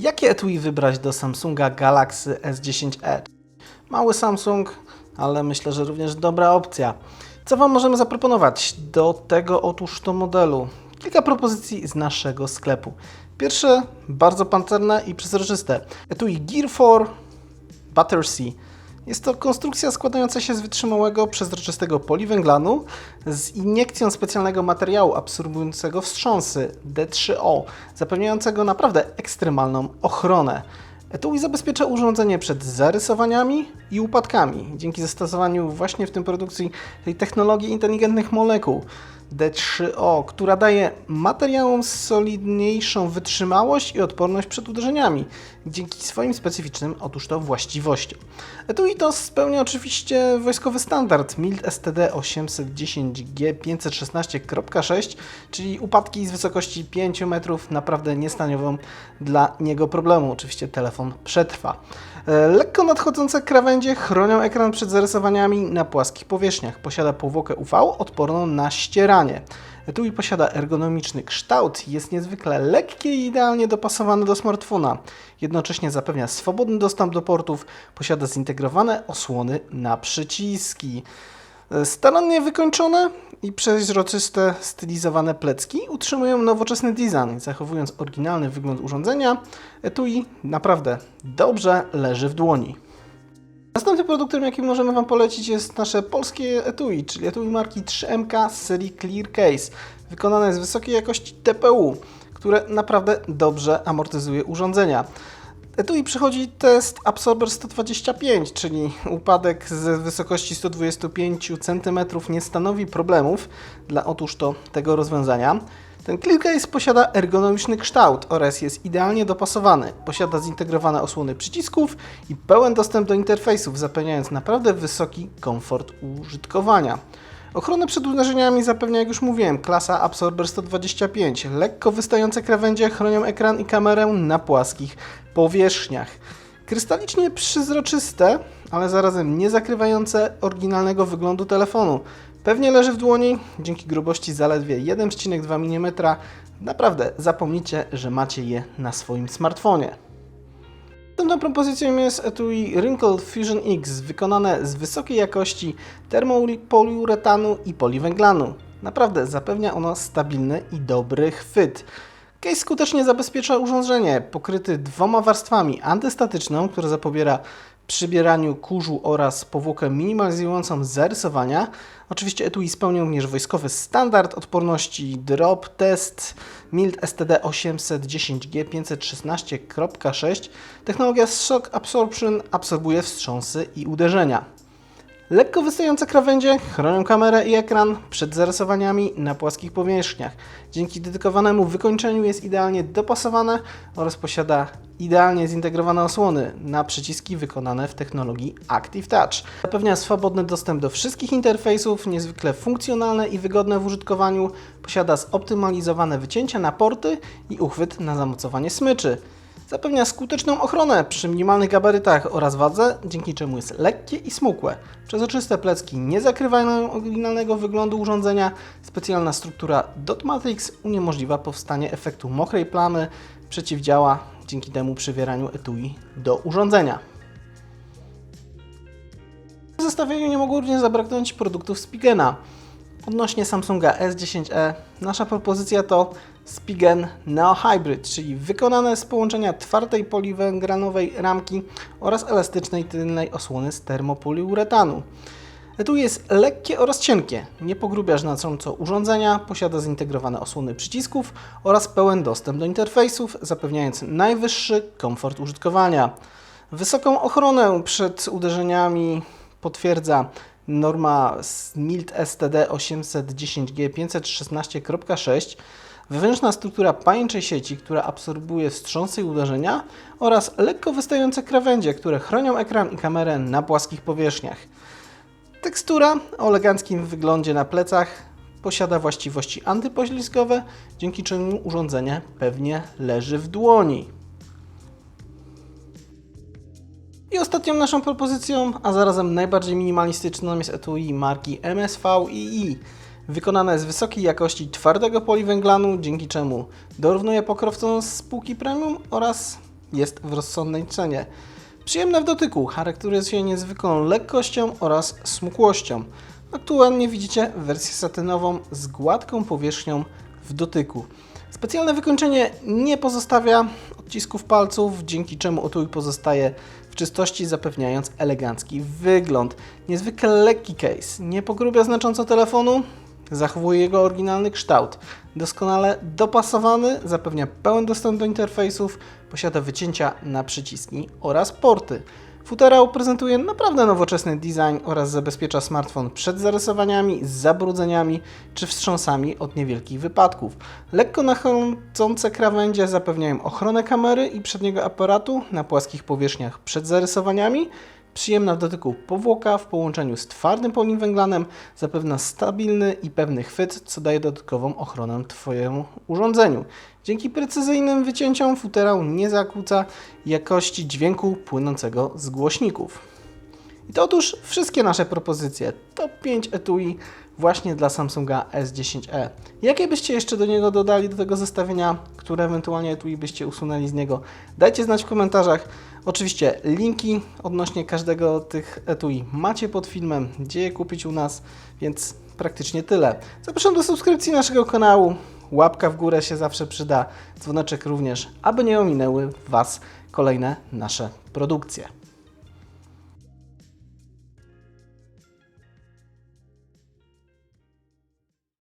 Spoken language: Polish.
Jakie etui wybrać do Samsunga Galaxy S10 Edge? Mały Samsung, ale myślę, że również dobra opcja. Co Wam możemy zaproponować do tego otóż to modelu? Kilka propozycji z naszego sklepu. Pierwsze, bardzo pancerne i przezroczyste. Etui Gear 4 Battersea. Jest to konstrukcja składająca się z wytrzymałego, przezroczystego poliwęglanu z iniekcją specjalnego materiału absorbującego wstrząsy D3O, zapewniającego naprawdę ekstremalną ochronę. Etui zabezpiecza urządzenie przed zarysowaniami i upadkami dzięki zastosowaniu właśnie w tym produkcji tej technologii inteligentnych molekuł D3O, która daje materiałom solidniejszą wytrzymałość i odporność przed uderzeniami dzięki swoim specyficznym otóż to właściwościom. Etui to spełnia oczywiście wojskowy standard MILT STD 810G 516.6, czyli upadki z wysokości 5 metrów naprawdę nie stanowią dla niego problemu. Oczywiście telefon przetrwa. E, Lekko nadchodzące krawędzie chronią ekran przed zarysowaniami na płaskich powierzchniach. Posiada powłokę UV odporną na ścieranie. Etui posiada ergonomiczny kształt, jest niezwykle lekkie i idealnie dopasowane do smartfona. Jednocześnie zapewnia swobodny dostęp do portów, posiada zintegrowane osłony na przyciski. Starannie wykończone i przeźroczyste stylizowane plecki utrzymują nowoczesny design, zachowując oryginalny wygląd urządzenia. Etui naprawdę dobrze leży w dłoni. Następnym produktem, jaki możemy Wam polecić jest nasze polskie etui, czyli etui marki 3MK z serii Clear Case, wykonane z wysokiej jakości TPU, które naprawdę dobrze amortyzuje urządzenia. Etui przechodzi test Absorber 125, czyli upadek z wysokości 125 cm nie stanowi problemów dla otóż to tego rozwiązania. Ten ClearCase posiada ergonomiczny kształt oraz jest idealnie dopasowany. Posiada zintegrowane osłony przycisków i pełen dostęp do interfejsów, zapewniając naprawdę wysoki komfort użytkowania. Ochronę przed uderzeniami zapewnia, jak już mówiłem, klasa Absorber 125. Lekko wystające krawędzie chronią ekran i kamerę na płaskich powierzchniach. Krystalicznie przezroczyste, ale zarazem nie zakrywające oryginalnego wyglądu telefonu. Pewnie leży w dłoni, dzięki grubości zaledwie 1,2 mm. Naprawdę zapomnijcie, że macie je na swoim smartfonie. Następną propozycją jest etui Wrinkle Fusion X, wykonane z wysokiej jakości termopoliuretanu i poliwęglanu. Naprawdę zapewnia ono stabilny i dobry chwyt. Case skutecznie zabezpiecza urządzenie, pokryty dwoma warstwami antystatyczną, która zapobiera przybieraniu kurzu oraz powłokę minimalizującą zarysowania. Oczywiście etui spełnią również wojskowy standard odporności drop test MILT STD 810G 516.6. Technologia Shock Absorption absorbuje wstrząsy i uderzenia. Lekko wystające krawędzie chronią kamerę i ekran przed zarysowaniami na płaskich powierzchniach. Dzięki dedykowanemu wykończeniu jest idealnie dopasowane oraz posiada idealnie zintegrowane osłony na przyciski wykonane w technologii Active Touch. Zapewnia swobodny dostęp do wszystkich interfejsów, niezwykle funkcjonalne i wygodne w użytkowaniu. Posiada zoptymalizowane wycięcia na porty i uchwyt na zamocowanie smyczy. Zapewnia skuteczną ochronę przy minimalnych gabarytach oraz wadze, dzięki czemu jest lekkie i smukłe. Przezroczyste plecki nie zakrywają oryginalnego wyglądu urządzenia. Specjalna struktura Dot Matrix uniemożliwia powstanie efektu mokrej plamy, przeciwdziała dzięki temu przywieraniu etui do urządzenia. W zestawieniu nie mogło również zabraknąć produktów Spigena. Odnośnie Samsunga S10e, nasza propozycja to Spigen Neo Hybrid, czyli wykonane z połączenia twardej poliwęglanowej ramki oraz elastycznej tylnej osłony z termopoliuretanu. Etui jest lekkie oraz cienkie, nie pogrubia znacząco urządzenia, posiada zintegrowane osłony przycisków oraz pełen dostęp do interfejsów, zapewniając najwyższy komfort użytkowania. Wysoką ochronę przed uderzeniami potwierdza norma z MILT STD 810G 516.6, wewnętrzna struktura pajęczej sieci, która absorbuje wstrząsy i uderzenia oraz lekko wystające krawędzie, które chronią ekran i kamerę na płaskich powierzchniach. Tekstura o eleganckim wyglądzie na plecach posiada właściwości antypoślizgowe, dzięki czemu urządzenie pewnie leży w dłoni. I ostatnią naszą propozycją, a zarazem najbardziej minimalistyczną jest etui marki MSV II. Wykonane z wysokiej jakości twardego poliwęglanu, dzięki czemu dorównuje pokrowcom z spółki premium oraz jest w rozsądnej cenie. Przyjemne w dotyku, charakteryzuje się niezwykłą lekkością oraz smukłością. Aktualnie widzicie wersję satynową z gładką powierzchnią w dotyku. Specjalne wykończenie nie pozostawia odcisków palców, dzięki czemu otwór pozostaje w czystości, zapewniając elegancki wygląd. Niezwykle lekki case, nie pogrubia znacząco telefonu, zachowuje jego oryginalny kształt. Doskonale dopasowany, zapewnia pełen dostęp do interfejsów, posiada wycięcia na przyciski oraz porty. Futerał prezentuje naprawdę nowoczesny design oraz zabezpiecza smartfon przed zarysowaniami, zabrudzeniami czy wstrząsami od niewielkich wypadków. Lekko nachodzące krawędzie zapewniają ochronę kamery i przedniego aparatu na płaskich powierzchniach przed zarysowaniami. Przyjemna w dotyku powłoka w połączeniu z twardym poliwęglanem zapewnia stabilny i pewny chwyt, co daje dodatkową ochronę Twojemu urządzeniu. Dzięki precyzyjnym wycięciom futerał nie zakłóca jakości dźwięku płynącego z głośników. I to otóż wszystkie nasze propozycje. Top 5 etui właśnie dla Samsunga S10e. Jakie byście jeszcze do niego dodali do tego zestawienia, które ewentualnie etui byście usunęli z niego? Dajcie znać w komentarzach. Oczywiście linki odnośnie każdego tych etui macie pod filmem, gdzie je kupić u nas, więc praktycznie tyle. Zapraszam do subskrypcji naszego kanału. Łapka w górę się zawsze przyda, dzwoneczek również, aby nie ominęły Was kolejne nasze produkcje.